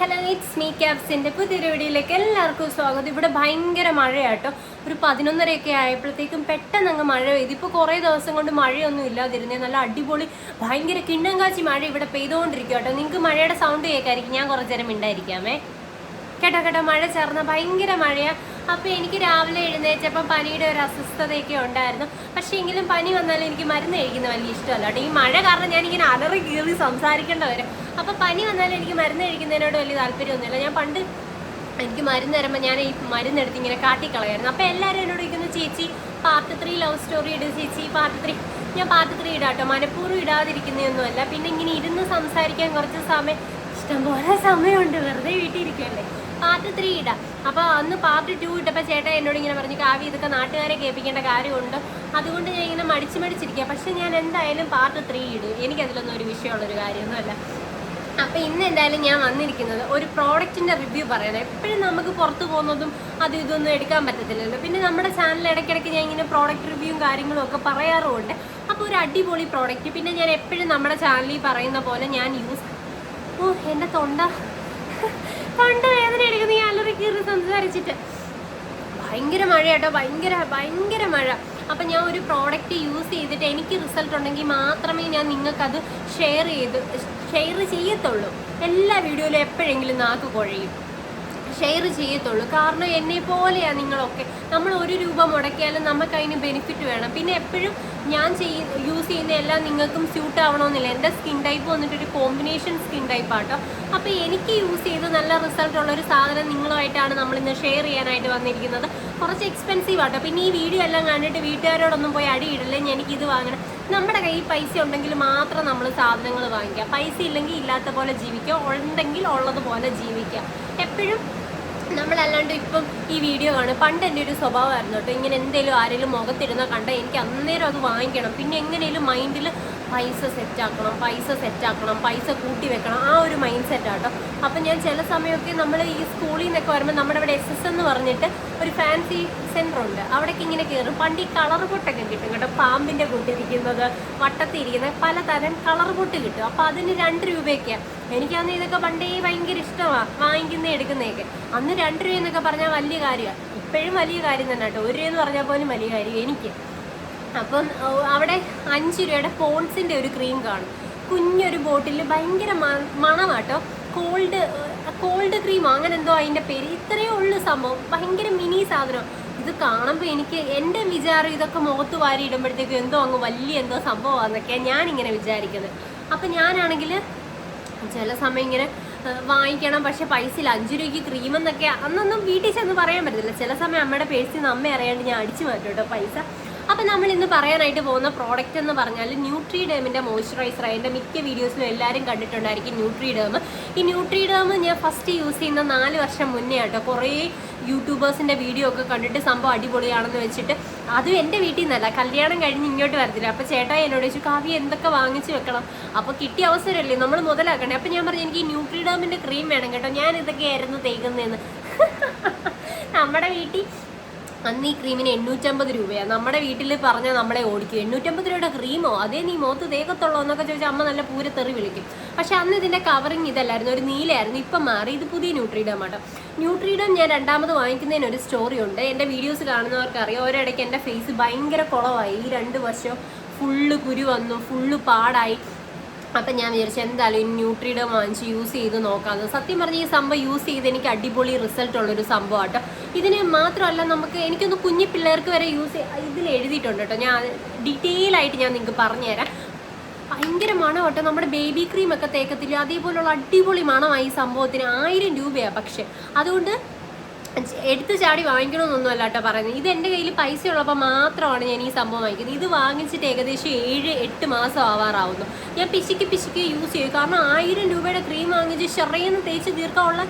Hello it's me ക്യാബ്സിന്റെ പുതിയൊരു വീഡിയോയിലേക്ക് എല്ലാവർക്കും സ്വാഗതം. ഇവിടെ ഭയങ്കര മഴയാട്ടോ. ഒരു പതിനൊന്നരയൊക്കെ ആയപ്പോഴത്തേക്കും പെട്ടെന്ന് അങ്ങ് മഴ പെയ്തു. ഇപ്പോൾ കുറേ ദിവസം കൊണ്ട് മഴയൊന്നും ഇല്ലാതിരുന്നേ. നല്ല അടിപൊളി ഭയങ്കര കിണ്ണം കാച്ചി മഴ ഇവിടെ പെയ്തുകൊണ്ടിരിക്കും കേട്ടോ നിങ്ങൾക്ക് മഴയുടെ സൗണ്ട് കേൾക്കായിരിക്കും ഞാൻ കുറച്ചേരം നേരം മിണ്ടായിരിക്കാമേ കേട്ടോ കേട്ടോ മഴ ചേർന്ന ഭയങ്കര മഴയാ. അപ്പൊ എനിക്ക് രാവിലെ എഴുന്നേറ്റപ്പം പനിയുടെ ഒരു അസ്വസ്ഥതയൊക്കെ ഉണ്ടായിരുന്നു. പക്ഷേ എങ്കിലും പനി വന്നാലും എനിക്ക് മരുന്ന് കഴിക്കുന്ന വലിയ ഇഷ്ടമല്ല കേട്ടോ. ഈ മഴ കാരണം ഞാനിങ്ങനെ അലറി കീറി സംസാരിക്കേണ്ട വരും അപ്പോൾ പനി വന്നാലും എനിക്ക് മരുന്ന് കഴിക്കുന്നതിനോട് വലിയ താല്പര്യമൊന്നുമില്ല. ഞാൻ പണ്ട് എനിക്ക് മരുന്ന് തരുമ്പോൾ ഞാൻ ഈ മരുന്നെടുത്ത് ഇങ്ങനെ കാട്ടിക്കളയായിരുന്നു. അപ്പോൾ എല്ലാവരും എന്നോട് ഇരിക്കുന്നു ചേച്ചി പാർട്ട് ത്രീ ലവ് സ്റ്റോറി ഇടും ചേച്ചി പാർട്ട് ത്രീ ഞാൻ പാർട്ട് ത്രീ ഇടാട്ടോ മനഃപൂർവം ഇടാതിരിക്കുന്നതൊന്നുമല്ല. പിന്നെ ഇങ്ങനെ ഇരുന്ന് സംസാരിക്കാൻ കുറച്ച് സമയം ഇഷ്ടംപോലെ സമയമുണ്ട്. വെറുതെ വീട്ടിൽ ഇരിക്കുകയല്ലേ? പാർട്ട് ത്രീ ഇടാം. അപ്പോൾ അന്ന് പാർട്ട് ടു ഇട്ടപ്പോൾ ചേട്ടൻ എന്നോട് ഇങ്ങനെ പറഞ്ഞു കാവ്യ ഇതൊക്കെ നാട്ടുകാരെ കേൾപ്പിക്കേണ്ട കാര്യമുണ്ട്. അതുകൊണ്ട് ഞാൻ ഇങ്ങനെ മടിച്ച് മടിച്ചിരിക്കുക പക്ഷേ ഞാൻ എന്തായാലും പാർട്ട് ത്രീ ഇടും. എനിക്കതിലൊന്നും ഒരു വിഷയമുള്ളൊരു കാര്യമൊന്നുമല്ല. അപ്പൊ ഇന്ന് എന്തായാലും ഞാൻ വന്നിരിക്കുന്നത് ഒരു പ്രോഡക്റ്റിന്റെ റിവ്യൂ പറയാനാണ് എപ്പോഴും നമുക്ക് പുറത്തു പോകുന്നതും അത് ഇതൊന്നും എടുക്കാൻ പറ്റത്തില്ലല്ലോ. പിന്നെ നമ്മുടെ ചാനൽ ഇടയ്ക്കിടയ്ക്ക് ഞാൻ ഇങ്ങനെ പ്രോഡക്റ്റ് റിവ്യൂവും കാര്യങ്ങളും ഒക്കെ പറയാറുമുണ്ട്. അപ്പോൾ ഒരു അടിപൊളി പ്രോഡക്റ്റ് പിന്നെ ഞാൻ എപ്പോഴും നമ്മുടെ ചാനലിൽ പറയുന്ന പോലെ ഞാൻ യൂസ് ഓ എന്റെ തൊണ്ട. തൊണ്ട വേദന എടുക്കുന്ന ഈ അലറി കീറി സംസാരിച്ചിട്ട്. ഭയങ്കര മഴ കേട്ടോ ഭയങ്കര ഭയങ്കര മഴ. അപ്പം ഞാൻ ഒരു പ്രോഡക്റ്റ് യൂസ് ചെയ്തിട്ട് എനിക്ക് റിസൾട്ട് ഉണ്ടെങ്കിൽ മാത്രമേ ഞാൻ നിങ്ങൾക്കത് ഷെയർ ചെയ്ത് ഷെയർ ചെയ്യത്തുള്ളൂ. എല്ലാ വീഡിയോയിലും എപ്പോഴെങ്കിലും നാക്ക് കുഴയും. ഷെയർ ചെയ്യത്തുള്ളൂ. കാരണം എന്നെ പോലെയാണ് നിങ്ങളൊക്കെ. നമ്മൾ ഒരു രൂപ മുടക്കിയാലും നമുക്ക് അതിന് ബെനിഫിറ്റ് വേണം. പിന്നെ എപ്പോഴും ഞാൻ ചെയ്യ യൂസ് ചെയ്യുന്ന എല്ലാം നിങ്ങൾക്കും സ്യൂട്ട് ആവണമെന്നില്ല. എന്റെ സ്കിൻ ടൈപ്പ് വന്നിട്ട് ഒരു കോമ്പിനേഷൻ സ്കിൻ ടൈപ്പ് ആട്ടോ. അപ്പോൾ എനിക്ക് യൂസ് ചെയ്ത് നല്ല റിസൾട്ട് ഉള്ള ഒരു സാധനം നിങ്ങളുമായിട്ടാണ് നമ്മൾ ഇന്ന് ഷെയർ ചെയ്യാനായിട്ട് വന്നിരിക്കുന്നത്. കുറച്ച് എക്സ്പെൻസീവ് ആട്ടോ. പിന്നെ ഈ വീഡിയോ എല്ലാം കണ്ടിട്ട് വീട്ടുകാരോടൊന്നും പോയി അടിയിടല്ലേ എനിക്ക് ഇത് വാങ്ങണം. നമ്മുടെ കയ്യിൽ പൈസ ഉണ്ടെങ്കിൽ മാത്രം നമ്മൾ സാധനങ്ങൾ വാങ്ങിക്കുക. പൈസ ഇല്ലെങ്കിൽ ഇല്ലാത്ത പോലെ ജീവിക്കുക. ഉണ്ടെങ്കിൽ ഉള്ളതുപോലെ ജീവിക്കുക. എപ്പോഴും നമ്മളല്ലാണ്ട് ഇപ്പം ഈ വീഡിയോ കാണും. പണ്ട് എന്റെ ഒരു സ്വഭാവമായിരുന്നു കേട്ടോ. ഇങ്ങനെ എന്തെങ്കിലും ആരെങ്കിലും മുഖത്തിരുന്ന കണ്ട എനിക്ക് അന്നേരം അത് വാങ്ങിക്കണം. പിന്നെ എങ്ങനെയും മൈൻഡിൽ പൈസ സെറ്റാക്കണം പൈസ സെറ്റാക്കണം പൈസ കൂട്ടി വെക്കണം. ആ ഒരു മൈൻഡ് സെറ്റാട്ടോ അപ്പം ഞാൻ ചില സമയമൊക്കെ നമ്മൾ ഈ സ്കൂളിൽ നിന്നൊക്കെ വരുമ്പോൾ നമ്മുടെ ഇവിടെ എസ് എസ് എന്ന് പറഞ്ഞിട്ട് ഒരു ഫാൻസി സെന്റർ ഉണ്ട്. അവിടേക്ക് ഇങ്ങനെ കയറും പണ്ട് ഈ കളർ പൊട്ടൊക്കെ കിട്ടും കേട്ടോ. പാമ്പിന്റെ കൂട്ടിരിക്കുന്നത് വട്ടത്തിരിക്കുന്ന പലതരം കളർ പൊട്ട് കിട്ടും. അപ്പോൾ അതിന് രണ്ട് രൂപയൊക്കെയാണ് എനിക്കന്ന് ഇതൊക്കെ പണ്ടേ ഭയങ്കര ഇഷ്ടമാണ് വാങ്ങിക്കുന്ന എടുക്കുന്നതൊക്കെ അന്ന് രണ്ട് രൂപ എന്നൊക്കെ പറഞ്ഞാൽ വലിയ കാര്യമാണ് ഇപ്പോഴും വലിയ കാര്യം തന്നെ കേട്ടോ ഒരു രൂപ എന്ന് പറഞ്ഞാൽ പോലും വലിയ കാര്യം എനിക്ക്. അപ്പം അവിടെ അഞ്ച് രൂപയുടെ പോൺസിന്റെ ഒരു ക്രീം കാണും. കുഞ്ഞൊരു ബോട്ടിൽ ഭയങ്കര മണമാട്ടോ. കോൾഡ് കോൾഡ് ക്രീം അങ്ങനെ എന്തോ അതിന്റെ പേര്. ഇത്രയേ ഉള്ളൂ സംഭവം. ഭയങ്കര മിനി സാധനം. ഇത് കാണുമ്പോൾ എനിക്ക് എന്റെ വിചാരം ഇതൊക്കെ മുഖത്ത് വാരി ഇടുമ്പോഴത്തേക്കും എന്തോ അങ്ങ് വലിയ എന്തോ സംഭവമാണെന്നൊക്കെയാണ് ഞാനിങ്ങനെ വിചാരിക്കുന്നത് അപ്പം ഞാനാണെങ്കിൽ ചില സമയം ഇങ്ങനെ വാങ്ങിക്കണം. പക്ഷെ പൈസ ഇല്ല അഞ്ച് രൂപയ്ക്ക് ക്രീമെന്നൊക്കെ അന്നൊന്നും വീട്ടിൽ ചെന്ന് പറയാൻ പറ്റത്തില്ല. ചില സമയം അമ്മയുടെ പേഴ്സിൽ നിന്ന് അമ്മ അറിയാണ്ട് ഞാൻ അടിച്ചു മാറ്റും കേട്ടോ പൈസ. അപ്പം നമ്മൾ ഇന്ന് പറയാനായിട്ട് പോകുന്ന പ്രോഡക്റ്റ് എന്ന് പറഞ്ഞാൽ ന്യൂട്രി ഡേമിന്റെ മോയ്സ്ചറൈസർ അതിന്റെ മിക്ക വീഡിയോസിലും എല്ലാവരും കണ്ടിട്ടുണ്ടായിരിക്കും ന്യൂട്രി ഡേം ഈ ന്യൂട്രി ഡേം ഞാൻ ഫസ്റ്റ് യൂസ് ചെയ്യുന്ന നാല് വർഷം മുന്നേ ആട്ടോ കുറേ യൂട്യൂബേഴ്സിന്റെ വീഡിയോ ഒക്കെ കണ്ടിട്ട് സംഭവം അടിപൊളിയാണെന്ന് വെച്ചിട്ട്. അതും എന്റെ വീട്ടിൽ നിന്നല്ല. കല്യാണം കഴിഞ്ഞ് ഇങ്ങോട്ട് വരത്തില്ല. അപ്പോൾ ചേട്ടാ എന്നോട് ചോദിച്ചു കാവ്യ എന്തൊക്കെ വാങ്ങിച്ച് വെക്കണം? അപ്പോൾ കിട്ടിയ അവസരമല്ലേ? നമ്മൾ മുതലാക്കണേ അപ്പോൾ ഞാൻ പറഞ്ഞു എനിക്ക് ഈ ഡേമിന്റെ ക്രീം വേണം കേട്ടോ. ഞാൻ ഇതൊക്കെ ഇതൊക്കെയായിരുന്നു തേക്കുന്നതെന്ന് നമ്മുടെ വീട്ടിൽ അന്ന് ഈ ക്രീമിന് എണ്ണൂറ്റമ്പത് രൂപയാണ് നമ്മുടെ വീട്ടിൽ പറഞ്ഞാൽ നമ്മളെ ഓടിക്കും. എണ്ണൂറ്റമ്പത് രൂപയുടെ ക്രീമോ അതേ നീ മുഖത്ത് തേക്കത്തുള്ളോ എന്നൊക്കെ ചോദിച്ചാൽ അമ്മ നല്ല പൂര തെറി വിളിക്കും. പക്ഷെ അന്ന് ഇതിന്റെ കവറിങ് ഇതല്ലായിരുന്നു. ഒരു നീലയായിരുന്നു. ഇപ്പം മാറി. ഇത് പുതിയ ന്യൂട്രീഡം ആട്ടോ. ന്യൂട്രീഡം ഞാൻ രണ്ടാമത് വാങ്ങിക്കുന്നതിന് ഒരു സ്റ്റോറി ഉണ്ട്. എന്റെ വീഡിയോസ് കാണുന്നവർക്ക് അറിയാം ഒരിടയ്ക്ക് എന്റെ ഫേസ് ഭയങ്കര കുളമായി ഈ രണ്ട് വർഷം ഫുള്ള് കുരു വന്നു. ഫുള്ള് പാടായി. അപ്പം ഞാൻ വിചാരിച്ചു എന്തായാലും ഈ ന്യൂട്രിയുടെ വാങ്ങിച്ച് യൂസ് ചെയ്ത് നോക്കാമെന്ന് സത്യം പറഞ്ഞ് ഈ സംഭവം യൂസ് ചെയ്ത് എനിക്ക് അടിപൊളി റിസൾട്ട് ഉള്ളൊരു സംഭവം കേട്ടോ ഇതിന് മാത്രമല്ല നമുക്ക് എനിക്കൊന്ന് കുഞ്ഞു പിള്ളേർക്ക് വരെ യൂസ് ഇതിൽ എഴുതിയിട്ടുണ്ട് കേട്ടോ. ഞാൻ ഡീറ്റെയിൽ ആയിട്ട് ഞാൻ നിങ്ങൾക്ക് പറഞ്ഞുതരാം. ഭയങ്കര മണം കേട്ടോ നമ്മുടെ ബേബി ക്രീം ഒക്കെ തേക്കത്തില്ല? അതേപോലുള്ള അടിപൊളി മണമായി സംഭവത്തിന് ആയിരം രൂപയാണ് പക്ഷേ. അതുകൊണ്ട് എടുത്തു ചാടി വാങ്ങിക്കണമെന്നൊന്നും അല്ല കേട്ടോ പറയുന്നത്. ഇത് എന്റെ കയ്യിൽ പൈസ ഉള്ളപ്പോൾ മാത്രമാണ് ഞാൻ ഈ സംഭവം വാങ്ങിക്കുന്നത്. ഇത് വാങ്ങിച്ചിട്ട് ഏകദേശം ഏഴ് എട്ട് മാസം ആവാറാവുന്നു. ഞാൻ പിശിക്ക് പിശിക്ക് യൂസ് ചെയ്യും കാരണം ആയിരം രൂപയുടെ ക്രീം വാങ്ങിച്ച് ചെറിയെന്ന് തേച്ച് തീർക്കാനുള്ള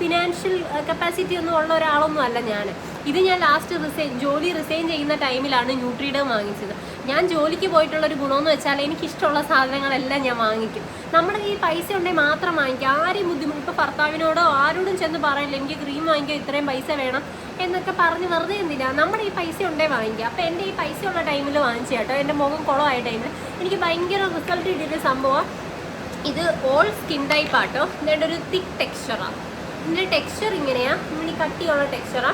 ഫിനാൻഷ്യൽ കപ്പാസിറ്റി ഒന്നും ഉള്ള ഒരാളൊന്നും അല്ല ഞാൻ. ഇത് ഞാൻ ലാസ്റ്റ് റിസൈൻ ജോലി റിസൈൻ ചെയ്യുന്ന ടൈമിലാണ് ന്യൂട്രീഡം വാങ്ങിച്ചത്. ഞാൻ ജോലിക്ക് പോയിട്ടുള്ള ഒരു ഗുണമെന്ന് വെച്ചാൽ എനിക്കിഷ്ടമുള്ള സാധനങ്ങളെല്ലാം ഞാൻ വാങ്ങിക്കും. നമ്മുടെ ഈ പൈസ ഉണ്ടെങ്കിൽ മാത്രം വാങ്ങിക്കുക ആരെയും ബുദ്ധിമുട്ട് ഇപ്പോൾ ഭർത്താവിനോടോ ആരോടും ചെന്ന് പറയില്ല എനിക്ക് ക്രീം വാങ്ങിക്കുക ഇത്രയും പൈസ വേണം എന്നൊക്കെ പറഞ്ഞ് വെറുതെ എന്തില്ല നമ്മുടെ ഈ പൈസ ഉണ്ടേ വാങ്ങിക്കുക അപ്പോൾ എന്റെ ഈ പൈസ ഉള്ള ടൈമിൽ വാങ്ങിച്ചു കേട്ടോ. എന്റെ മുഖം കുളമായ ടൈമിൽ എനിക്ക് ഭയങ്കര റിസൾട്ട് കിട്ടിയൊരു സംഭവം. ഇത് ഓൾ സ്കിൻ ടൈപ്പ് ആട്ടോ. ഇതിന്റെ ഒരു തിക്ക് ടെക്സ്ചറാണ് ഇതിന്റെ ടെക്സ്ചർ ഇങ്ങനെയാ. ഇങ്ങനെ കട്ടിയുള്ള ടെക്സ്ചറാ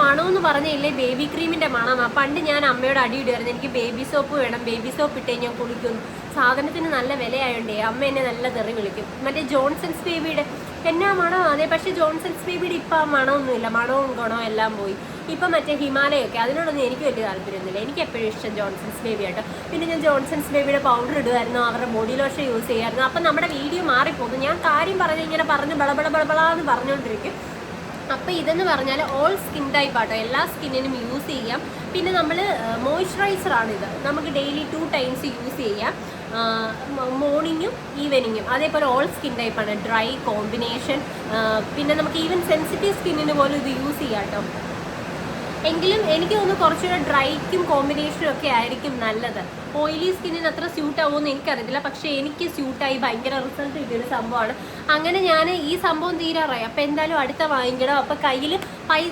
മണമെന്ന് പറഞ്ഞില്ലേ ബേബി ക്രീമിന്റെ മണമാണ് പണ്ട് ഞാൻ അമ്മയോട് അടി ഇടുമായിരുന്നു എനിക്ക് ബേബി സോപ്പ് വേണം. ബേബി സോപ്പ് ഇട്ടേ ഞാൻ കുളിക്കുന്നു. സാധനത്തിന് നല്ല വിലയായോണ്ടേ അമ്മ എന്നെ നല്ല തെറി വിളിക്കും. മറ്റേ ജോൺസൺസ് ബേബിയുടെ എന്നാ മണം? അതെ പക്ഷേ ജോൺസൺസ് ബേബിയുടെ ഇപ്പം ആ മണമൊന്നുമില്ല മണവും ഗുണവും എല്ലാം പോയി. ഇപ്പം മറ്റേ ഹിമാലയൊക്കെ അതിനോടൊന്നും എനിക്ക് വലിയ താല്പര്യമൊന്നുമില്ല. എനിക്ക് എപ്പോഴും ഇഷ്ടം ജോൺസൺസ് ബേബി ആട്ടോ. പിന്നെ ഞാൻ ജോൺസൺസ് ബേബിയുടെ പൗഡർ ഇടുമായിരുന്നു അവരുടെ ബോഡി ലോഷൻ യൂസ് ചെയ്യുമായിരുന്നു അപ്പം നമ്മുടെ വീഡിയോ മാറിപ്പോകുന്നു. ഞാൻ കാര്യം പറഞ്ഞ് ഇങ്ങനെ പറഞ്ഞ് ബളബള ബളബളാന്ന് പറഞ്ഞുകൊണ്ടിരിക്കും. അപ്പോൾ ഇതെന്ന് പറഞ്ഞാൽ ഓൾ സ്കിൻ ടൈപ്പ് ആട്ടോ. എല്ലാ സ്കിന്നിനും യൂസ് ചെയ്യാം. പിന്നെ നമ്മൾ മോയ്സ്ചറൈസർ ആണ് ഇത്. നമുക്ക് ഡെയിലി ടു ടൈംസ് യൂസ് ചെയ്യാം. മോർണിംഗും ഈവനിങ്ങും അതേപോലെ ഓൾ സ്കിൻ ടൈപ്പാണ് ഡ്രൈ കോമ്പിനേഷൻ പിന്നെ നമുക്ക് ഈവൻ സെൻസിറ്റീവ് സ്കിന്നിന് പോലും ഇത് യൂസ് ചെയ്യാം കേട്ടോ എങ്കിലും എനിക്ക് തോന്നുന്നു കുറച്ചുകൂടെ ഡ്രൈക്കും കോമ്പിനേഷനും ഒക്കെ ആയിരിക്കും നല്ലത്. ഓയിലി സ്കിന്നിന് അത്ര സ്യൂട്ട് ആവുമെന്ന് എനിക്കറിയില്ല പക്ഷേ എനിക്ക് സ്യൂട്ടായി ഭയങ്കര റിസൾട്ട് കിട്ടിയൊരു സംഭവമാണ്. അങ്ങനെ ഞാൻ ഈ സംഭവം തീരാറായി. അപ്പോൾ എന്തായാലും അടുത്ത വാങ്ങിക്കണം. അപ്പോൾ കയ്യിൽ പൈ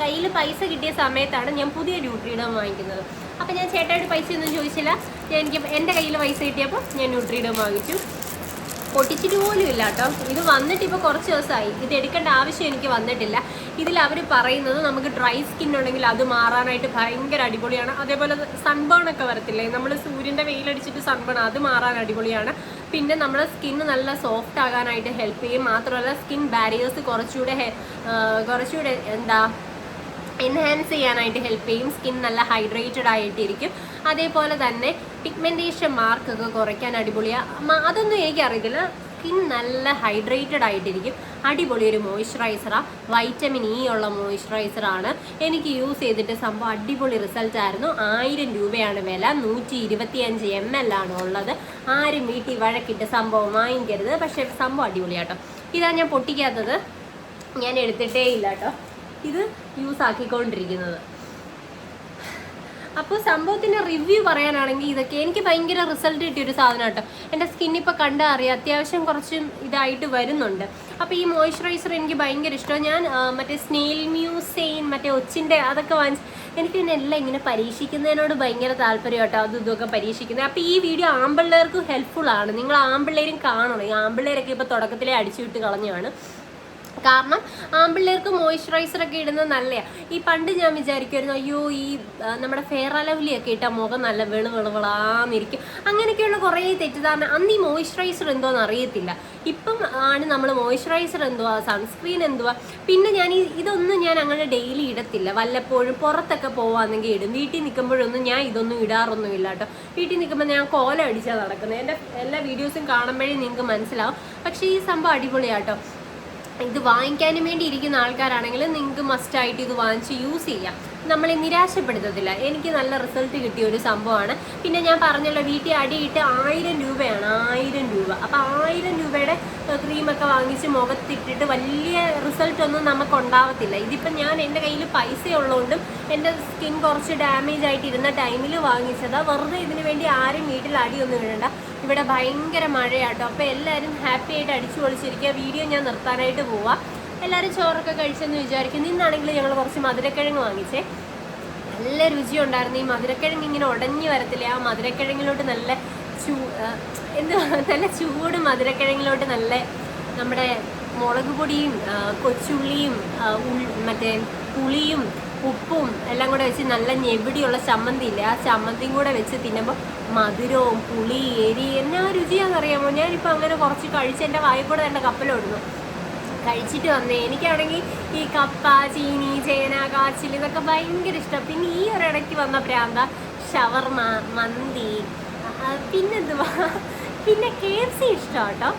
കയ്യിൽ പൈസ കിട്ടിയ സമയത്താണ് ഞാൻ പുതിയ ന്യൂട്രീഡം വാങ്ങിക്കുന്നത്. അപ്പോൾ ഞാൻ ചേട്ടായിട്ട് പൈസ ഒന്നും ചോദിച്ചില്ല. ഞാൻ എനിക്ക് എന്റെ കയ്യിൽ പൈസ കിട്ടിയപ്പോൾ ഞാൻ ന്യൂട്രീഡം വാങ്ങിച്ചു. പൊട്ടിച്ചിട്ട് പോലും ഇല്ല കേട്ടോ. ഇത് വന്നിട്ട് ഇപ്പോൾ കുറച്ച് ദിവസമായി. ഇത് എടുക്കേണ്ട ആവശ്യം എനിക്ക് വന്നിട്ടില്ല. ഇതിൽ അവർ പറയുന്നത് നമുക്ക് ഡ്രൈ സ്കിൻ ഉണ്ടെങ്കിൽ അത് മാറാനായിട്ട് ഭയങ്കര അടിപൊളിയാണ്. അതേപോലെ സൺബേൺ ഒക്കെ വരത്തില്ലേ? നമ്മൾ സൂര്യന്റെ വെയിലടിച്ചിട്ട് സൺബേൺ അത് മാറാൻ അടിപൊളിയാണ്. പിന്നെ നമ്മുടെ സ്കിൻ നല്ല സോഫ്റ്റ് ആകാനായിട്ട് ഹെൽപ്പ് ചെയ്യും. മാത്രമല്ല സ്കിൻ ബാരിയേഴ്സ് കുറച്ചുകൂടെ കുറച്ചുകൂടെ എന്താ എൻഹാൻസ് ചെയ്യാനായിട്ട് ഹെൽപ്പ് ചെയ്യും. സ്കിൻ നല്ല ഹൈഡ്രേറ്റഡ് ആയിട്ടിരിക്കും. അതേപോലെ തന്നെ പിഗ്മെന്റേഷൻ മാർക്കൊക്കെ കുറയ്ക്കാൻ അടിപൊളിയാണ് അതൊന്നും എനിക്കറിയത്തില്ല. സ്കിൻ നല്ല ഹൈഡ്രേറ്റഡ് ആയിട്ടിരിക്കും. അടിപൊളി ഒരു മോയ്സ്ചറൈസറാണ് വൈറ്റമിൻ ഇ ഉള്ള മോയ്സ്ചറൈസറാണ് എനിക്ക് യൂസ് ചെയ്തിട്ട് സംഭവം അടിപൊളി റിസൾട്ട് ആയിരുന്നു. ആയിരം രൂപയാണ് വില. നൂറ്റി ഇരുപത്തിയഞ്ച് എം എൽ ആണ് ഉള്ളത്. ആരും വീട്ടിൽ വഴക്കിട്ട് സംഭവം വാങ്ങിക്കരുത്. പക്ഷേ സംഭവം അടിപൊളിയാട്ടോ. ഇതാണ് ഞാൻ പൊട്ടിക്കാത്തത്. ഞാൻ എടുത്തിട്ടേ ഇല്ല കേട്ടോ ഇത് യൂസ് ആക്കിക്കൊണ്ടിരിക്കുന്നത്. അപ്പോൾ സംഭവത്തിന്റെ റിവ്യൂ പറയാനാണെങ്കിൽ ഇതൊക്കെ എനിക്ക് ഭയങ്കര റിസൾട്ട് കിട്ടിയൊരു സാധനം കേട്ടോ. എന്റെ സ്കിൻ ഇപ്പോൾ കണ്ടാൽ അറിയാം അത്യാവശ്യം കുറച്ച് ഇതായിട്ട് വരുന്നുണ്ട്. അപ്പോൾ ഈ മോയ്സ്ചറൈസർ എനിക്ക് ഭയങ്കര ഇഷ്ടമാണ് ഞാൻ മറ്റേ സ്നെയിൽ മ്യൂസെയിൻ മറ്റേ ഒച്ചിന്റെ അതൊക്കെ വാങ്ങിച്ച് എനിക്ക് പിന്നെ എല്ലാം ഇങ്ങനെ പരീക്ഷിക്കുന്നതിനോട് ഭയങ്കര താല്പര്യം കേട്ടോ. അതും ഇതൊക്കെ പരീക്ഷിക്കുന്നത്. അപ്പോൾ ഈ വീഡിയോ ആമ്പിള്ളേർക്കും ഹെൽപ്ഫുൾ ആണ്. നിങ്ങൾ ആമ്പിള്ളേരും കാണണം. ഈ ആമ്പിള്ളേരൊക്കെ ഇപ്പോൾ തുടക്കത്തിലേ അടിച്ചു വിട്ട് കളഞ്ഞാണ് കാരണം ആമ്പിള്ളേർക്ക് മോയ്സ്ചറൈസർ ഒക്കെ ഇടുന്നത് നല്ലതാണ് ഈ പണ്ട് ഞാൻ വിചാരിക്കുമായിരുന്നു അയ്യോ ഈ നമ്മുടെ ഫെയർ ഒക്കെ ഇട്ടാൽ മുഖം നല്ല വെളു വെളുവിളാന്നിരിക്കും അങ്ങനെയൊക്കെയുള്ള കുറേ തെറ്റിദ്ധാരണ. അന്ന് ഈ മോയ്സ്ചറൈസർ എന്തോന്ന് അറിയത്തില്ല. ഇപ്പം ആണ് നമ്മൾ മോയ്സ്ചറൈസർ എന്തുവാ സൺസ്ക്രീൻ എന്തുവാ. പിന്നെ ഞാൻ ഈ ഇതൊന്നും ഞാൻ അങ്ങനെ ഡെയിലി ഇടത്തില്ല. വല്ലപ്പോഴും പുറത്തൊക്കെ പോവാണെങ്കിൽ ഇടും. വീട്ടിൽ നിൽക്കുമ്പോഴൊന്നും ഞാൻ ഇതൊന്നും ഇടാറൊന്നുമില്ല കേട്ടോ. വീട്ടിൽ നിൽക്കുമ്പോൾ ഞാൻ കോല അടിച്ചാൽ നടക്കുന്നത് എന്റെ എല്ലാ വീഡിയോസും കാണുമ്പോഴേ നിങ്ങൾക്ക് മനസ്സിലാവും. പക്ഷേ ഈ സംഭവം അടിപൊളിയാട്ടോ ഇത് വാങ്ങിക്കാനും വേണ്ടി ഇരിക്കുന്ന ആൾക്കാരാണെങ്കിൽ നിങ്ങൾക്ക് മസ്റ്റായിട്ട് ഇത് വാങ്ങിച്ച് യൂസ് ചെയ്യാം. നമ്മളെ നിരാശപ്പെടുത്തത്തില്ല. എനിക്ക് നല്ല റിസൾട്ട് കിട്ടിയ ഒരു സംഭവമാണ്. പിന്നെ ഞാൻ പറഞ്ഞല്ലോ വീട്ടിൽ അടിയിട്ട് ആയിരം രൂപയാണ് ആയിരം രൂപ. അപ്പോൾ ആയിരം രൂപയുടെ ക്രീമൊക്കെ വാങ്ങിച്ച് മുഖത്തിട്ടിട്ട് വലിയ റിസൾട്ടൊന്നും നമുക്ക് ഉണ്ടാവത്തില്ല ഇതിപ്പം ഞാൻ എന്റെ കയ്യിൽ പൈസ ഉള്ളതുകൊണ്ടും എന്റെ സ്കിൻ കുറച്ച് ഡാമേജ് ആയിട്ടിരുന്ന ടൈമിൽ വാങ്ങിച്ചതാണ് വെറുതെ ഇതിനു വേണ്ടി ആരും വീട്ടിൽ അടിയൊന്നും ഇടണ്ട. ഇവിടെ ഭയങ്കര മഴയാട്ടോ. അപ്പോൾ എല്ലാവരും ഹാപ്പി ആയിട്ട് അടിച്ചു പൊളിച്ചിരിക്കുക വീഡിയോ ഞാൻ നിർത്താനായിട്ട് പോവാം. എല്ലാവരും ചോറൊക്കെ കഴിച്ചെന്ന് വിചാരിക്കും നിന്നാണെങ്കിൽ ഞങ്ങൾ കുറച്ച് മധുരക്കിഴങ്ങ് വാങ്ങിച്ചേ. നല്ല രുചി ഉണ്ടായിരുന്നു. ഈ മധുരക്കിഴങ്ങ് ഇങ്ങനെ ഉടഞ്ഞു വരത്തില്ലേ? ആ മധുരക്കിഴങ്ങിലോട്ട് നല്ല ചൂ എന്താ നല്ല ചൂട് മധുരക്കിഴങ്ങിലോട്ട് നല്ല നമ്മുടെ മുളക് പൊടിയും കൊച്ചുള്ളിയും മറ്റേ പുളിയും ഉപ്പും എല്ലാം കൂടെ വെച്ച് നല്ല ഞെവിടിയുള്ള ചമ്മന്തി ഇല്ലേ ആ ചമ്മന്തിയും കൂടെ വെച്ച് തിന്നുമ്പോൾ മധുരവും പുളി എരി എന്നാ രുചിയാണെന്നറിയാമോ? ഞാനിപ്പോൾ അങ്ങനെ കുറച്ച് കഴിച്ച് എന്റെ വായിക്കൂടെ തന്നെ കപ്പലോടുന്നു കഴിച്ചിട്ട് വന്നേ. എനിക്കാണെങ്കിൽ ഈ കപ്പ ചീനി ചേന കാച്ചിൽ ഇതൊക്കെ ഭയങ്കര ഇഷ്ടം. പിന്നെ ഈ ഒരിടയ്ക്ക് വന്ന പ്രാന്ത ഷവർമ മന്തി പിന്നെന്തുവാ? പിന്നെ കെ എഫ് സി ഇഷ്ടം കേട്ടോ.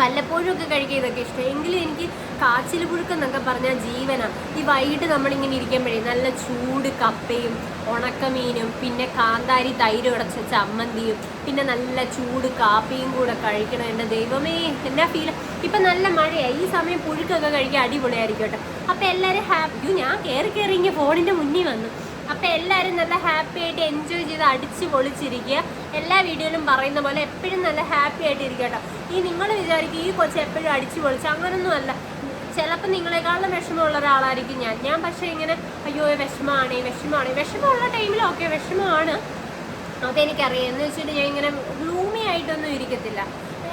വല്ലപ്പോഴും ഒക്കെ കഴിക്കുക ഇതൊക്കെ ഇഷ്ടം. എങ്കിലും എനിക്ക് കാച്ചിൽ പുഴുക്കെന്നൊക്കെ പറഞ്ഞാൽ ജീവനാണ് ഈ വൈകിട്ട് നമ്മളിങ്ങനെ ഇരിക്കുമ്പോഴേ നല്ല ചൂട് കപ്പയും ഉണക്കമീനും പിന്നെ കാന്താരി തൈര് ഉടച്ച ചമ്മന്തിയും പിന്നെ നല്ല ചൂട് കാപ്പിയും കൂടെ കഴിക്കണം എന്റെ ദൈവമേ. എന്നാ ഫീൽ ഇപ്പം നല്ല മഴയായി ഈ സമയം പുഴുക്കൊക്കെ കഴിക്കാൻ അടിപൊളിയായിരിക്കും കേട്ടോ. അപ്പം എല്ലാവരും ഹാപ്പി ഞാൻ കയറി കയറി ഇങ്ങനെ ഫോണിന്റെ മുന്നിൽ വന്നു. അപ്പം എല്ലാവരും നല്ല ഹാപ്പി ആയിട്ട് എൻജോയ് ചെയ്ത് അടിച്ച് പൊളിച്ചിരിക്കുക. എല്ലാ വീഡിയോയിലും പറയുന്ന പോലെ എപ്പോഴും നല്ല ഹാപ്പി ആയിട്ട് ഇരിക്കുക കേട്ടോ. ഈ നിങ്ങൾ വിചാരിക്കും ഈ കൊച്ചു എപ്പോഴും അടിച്ച് പൊളിച്ച് അങ്ങനൊന്നുമല്ല ചിലപ്പോൾ നിങ്ങളെക്കാളും വിഷമമുള്ള ഒരാളായിരിക്കും ഞാൻ. ഞാൻ പക്ഷേ ഇങ്ങനെ അയ്യോ വിഷമമാണ് വിഷമമാണ്. വിഷമമുള്ള ടൈമിൽ ഓക്കെ വിഷമമാണ്. അതെനിക്കറിയാം എന്ന് വെച്ചിട്ട് ഞാൻ ഇങ്ങനെ ഗ്ലൂമി ആയിട്ടൊന്നും ഇരിക്കത്തില്ല.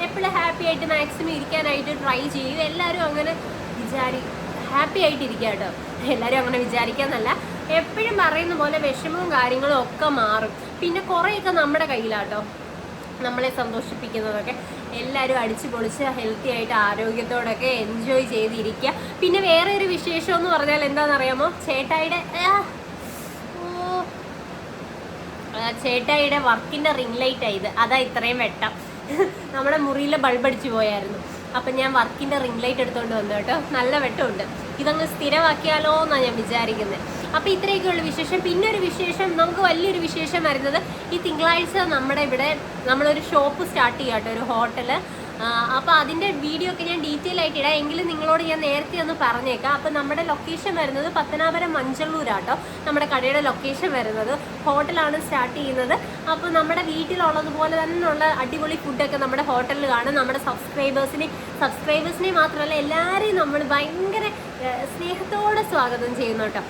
എപ്പോഴും ഹാപ്പി ആയിട്ട് മാക്സിമം ഇരിക്കാനായിട്ട് ട്രൈ ചെയ്യും എല്ലാവരും അങ്ങനെ വിചാരി ഹാപ്പി ആയിട്ട് ഇരിക്കുക കേട്ടോ. എല്ലാവരും അങ്ങനെ വിചാരിക്കാന്നല്ല. എപ്പോഴും പറയുന്ന പോലെ വിഷമവും കാര്യങ്ങളും ഒക്കെ മാറും. പിന്നെ കുറേയൊക്കെ നമ്മുടെ കയ്യിലാട്ടോ. നമ്മളെ സന്തോഷിപ്പിക്കുന്നതൊക്കെ. എല്ലാവരും അടിച്ചു പൊളിച്ച് ഹെൽത്തി ആയിട്ട് ആരോഗ്യത്തോടൊക്കെ എൻജോയ് ചെയ്തിരിക്കുക. പിന്നെ വേറെ ഒരു വിശേഷം എന്ന് പറഞ്ഞാൽ എന്താണെന്നറിയാമോ? ചേട്ടായിയുടെ ചേട്ടായിയുടെ വർക്കിന്റെ റിംഗ് ലൈറ്റ് ആയത് അതാ ഇത്രയും വെട്ടം. നമ്മുടെ മുറിയിലെ ബൾബ് പോയായിരുന്നു. അപ്പം ഞാൻ വർക്കിന്റെ റിംഗ് ലൈറ്റ് എടുത്തുകൊണ്ട് വന്നു കേട്ടോ. നല്ല വെട്ടമുണ്ട്. ഇതങ്ങ് സ്ഥിരമാക്കിയാലോ എന്നാണ് ഞാൻ വിചാരിക്കുന്നത് അപ്പം ഇത്രയൊക്കെയുള്ള വിശേഷം. പിന്നെ ഒരു വിശേഷം നമുക്ക് വലിയൊരു വിശേഷം വരുന്നത് ഈ തിങ്കളാഴ്ച നമ്മുടെ ഇവിടെ നമ്മളൊരു ഷോപ്പ് സ്റ്റാർട്ട് ചെയ്യാം ഒരു ഹോട്ടൽ. അപ്പോൾ അതിന്റെ വീഡിയോ ഒക്കെ ഞാൻ ഡീറ്റെയിൽ ആയിട്ട് ഇടാം. എങ്കിലും നിങ്ങളോട് ഞാൻ നേരത്തെ ഒന്ന് പറഞ്ഞേക്കാം. അപ്പോൾ നമ്മുടെ ലൊക്കേഷൻ വരുന്നത് പത്തനാപുരം മഞ്ചള്ളൂരാട്ടോ. നമ്മുടെ കടയുടെ ലൊക്കേഷൻ വരുന്നത്. ഹോട്ടലാണ് സ്റ്റാർട്ട് ചെയ്യുന്നത്. അപ്പോൾ നമ്മുടെ വീട്ടിലുള്ളതുപോലെ ഉള്ള അടിപൊളി ഫുഡൊക്കെ നമ്മുടെ ഹോട്ടലിൽ കാണും. നമ്മുടെ സബ്സ്ക്രൈബേഴ്സിനെ സബ്സ്ക്രൈബേഴ്സിനെ മാത്രമല്ല എല്ലാവരെയും നമ്മൾ ഭയങ്കര സ്നേഹത്തോടെ സ്വാഗതം ചെയ്യുന്നു കേട്ടോ.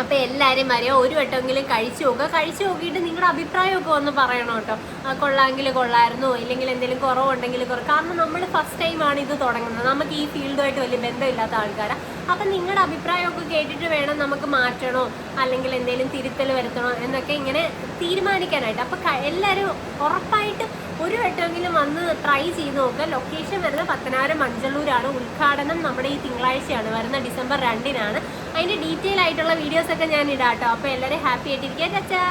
അപ്പോൾ എല്ലാവരും വരെയോ ഒരു വട്ടമെങ്കിലും കഴിച്ചു നോക്കുക. കഴിച്ചു നോക്കിയിട്ട് നിങ്ങളുടെ അഭിപ്രായമൊക്കെ ഒന്ന് പറയണം കേട്ടോ. കൊള്ളാമെങ്കിൽ കൊള്ളായിരുന്നോ ഇല്ലെങ്കിൽ എന്തെങ്കിലും കുറവുണ്ടെങ്കിൽ കുറവ്. കാരണം നമ്മൾ ഫസ്റ്റ് ടൈമാണ് ഇത് തുടങ്ങുന്നത്. നമുക്ക് ഈ ഫീൽഡുമായിട്ട് വലിയ ബന്ധമില്ലാത്ത ആൾക്കാരാണ് അപ്പം നിങ്ങളുടെ അഭിപ്രായമൊക്കെ കേട്ടിട്ട് വേണം നമുക്ക് മാറ്റണോ? അല്ലെങ്കിൽ എന്തെങ്കിലും തിരുത്തൽ വരുത്തണോ? എന്നൊക്കെ ഇങ്ങനെ തീരുമാനിക്കാനായിട്ട്. അപ്പം എല്ലാവരും ഉറപ്പായിട്ട് ഒരു വട്ടമെങ്കിലും വന്ന് ട്രൈ ചെയ്ത് നോക്കുക. ലൊക്കേഷൻ വരുന്നത് പത്തനാപുരം മഞ്ചള്ളൂരാണ്. ഉദ്ഘാടനം നമ്മുടെ ഈ തിങ്കളാഴ്ചയാണ്. വരുന്ന ഡിസംബർ രണ്ടിനാണ്. അതിന്റെ ഡീറ്റെയിൽ ആയിട്ടുള്ള വീഡിയോസ് ഒക്കെ ഞാൻ ഇടാട്ടോ. കേട്ടോ അപ്പോൾ എല്ലാവരും ഹാപ്പി ആയിട്ടിരിക്കുക. ചച്ചാ